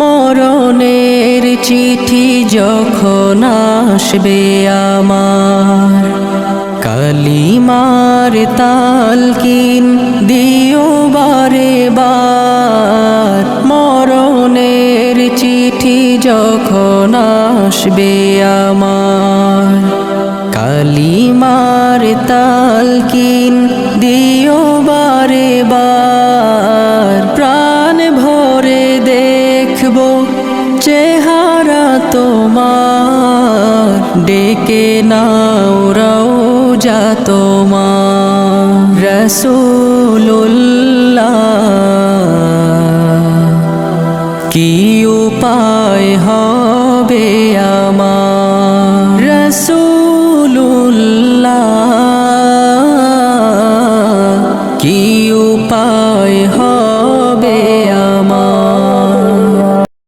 মরণের চিঠি যখন আসবে আমার, কালিমার তালকিন দিও বারে বার। মরণের চিঠি যখন আসবে আমার, কালিমার তালকিন দিও দেখব চেহারা তোমার। ডেকে নাও রওজা তোমার। রসুল্লাহ কি উপায় হবে আমার? রসুল্লাহ কি উপায় হবে